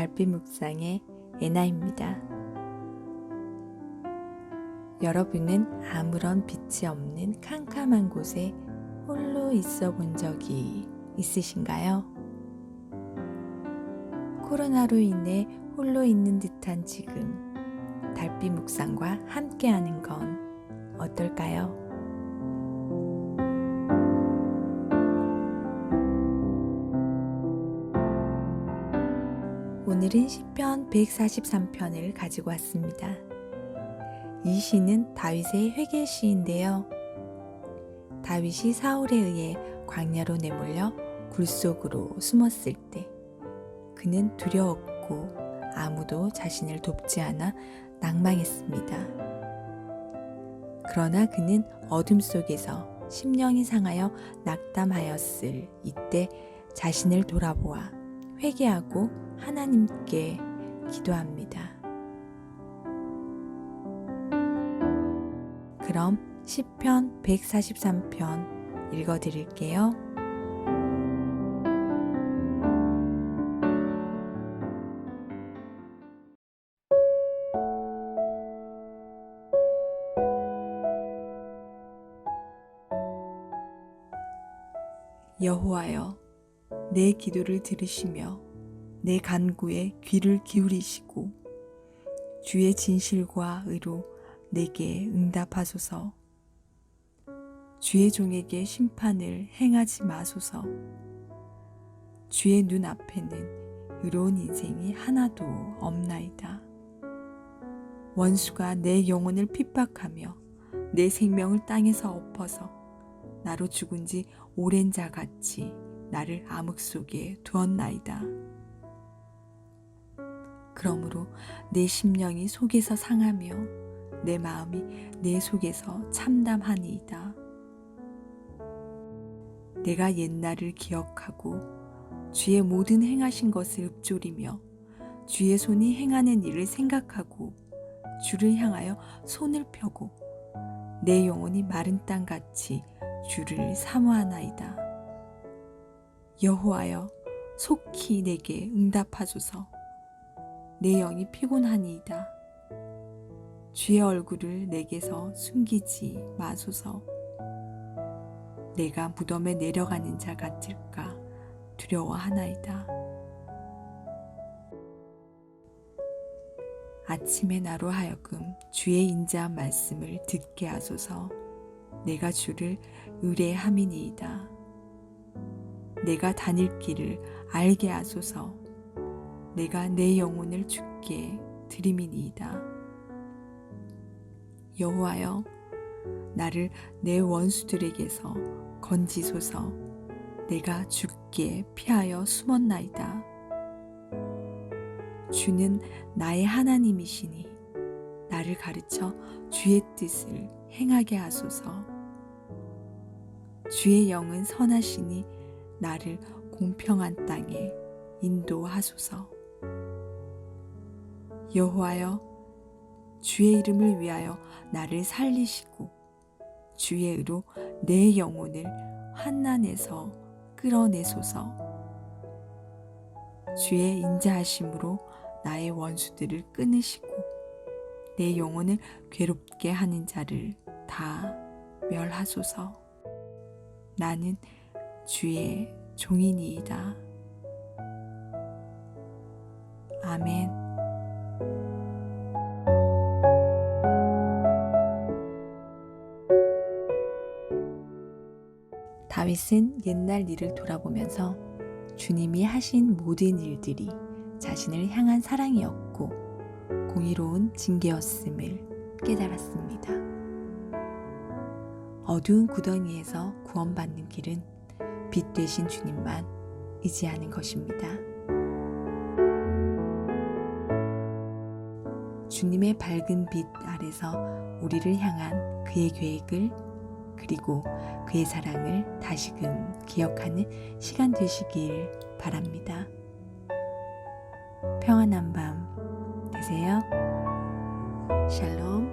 달빛 묵상의 에나입니다. 여러분은 아무런 빛이 없는 캄캄한 곳에 홀로 있어 본 적이 있으신가요? 코로나로 인해 홀로 있는 듯한 지금 달빛 묵상과 함께하는 건 어떨까요? 오늘은 시편 143편을 가지고 왔습니다. 이 시는 다윗의 회개 시인데요. 다윗이 사울에 의해 광야로 내몰려 굴 속으로 숨었을 때 그는 두려웠고 아무도 자신을 돕지 않아 낭망했습니다. 그러나 그는 어둠 속에서 심령이 상하여 낙담하였을 이때 자신을 돌아보아 회개하고 하나님께 기도합니다. 그럼 시편 143편 읽어 드릴게요. 여호와여 내 기도를 들으시며 내 간구에 귀를 기울이시고 주의 진실과 의로 내게 응답하소서. 주의 종에게 심판을 행하지 마소서. 주의 눈 앞에는 의로운 인생이 하나도 없나이다. 원수가 내 영혼을 핍박하며 내 생명을 땅에서 엎어서 나로 죽은 지 오랜 자 같이 나를 암흑 속에 두었나이다. 그러므로 내 심령이 속에서 상하며 내 마음이 내 속에서 참담하니이다. 내가 옛날을 기억하고 주의 모든 행하신 것을 읊조리며 주의 손이 행하는 일을 생각하고 주를 향하여 손을 펴고 내 영혼이 마른 땅 같이 주를 사모하나이다. 여호와여 속히 내게 응답하소서. 내 영이 피곤하니이다. 주의 얼굴을 내게서 숨기지 마소서. 내가 무덤에 내려가는 자 같을까 두려워하나이다. 아침에 나로 하여금 주의 인자한 말씀을 듣게 하소서. 내가 주를 의뢰함이니이다. 내가 다닐 길을 알게 하소서. 내가 내 영혼을 주께 드림이니이다. 여호와여, 나를 내 원수들에게서 건지소서. 내가 주께 피하여 숨었나이다. 주는 나의 하나님이시니 나를 가르쳐 주의 뜻을 행하게 하소서. 주의 영은 선하시니 나를 공평한 땅에 인도하소서. 여호와여 주의 이름을 위하여 나를 살리시고 주의 의로 내 영혼을 환난에서 끌어내소서. 주의 인자하심으로 나의 원수들을 끊으시고 내 영혼을 괴롭게 하는 자를 다 멸하소서. 나는 주의 종이니이다. 아멘. 다윗은 옛날 일을 돌아보면서 주님이 하신 모든 일들이 자신을 향한 사랑이었고 공의로운 징계였음을 깨달았습니다. 어두운 구덩이에서 구원받는 길은 빛 되신 주님만 의지하는 것입니다. 주님의 밝은 빛 아래서 우리를 향한 그의 계획을 그리고 그의 사랑을 다시금 기억하는 시간 되시길 바랍니다. 평안한 밤 되세요. 샬롬.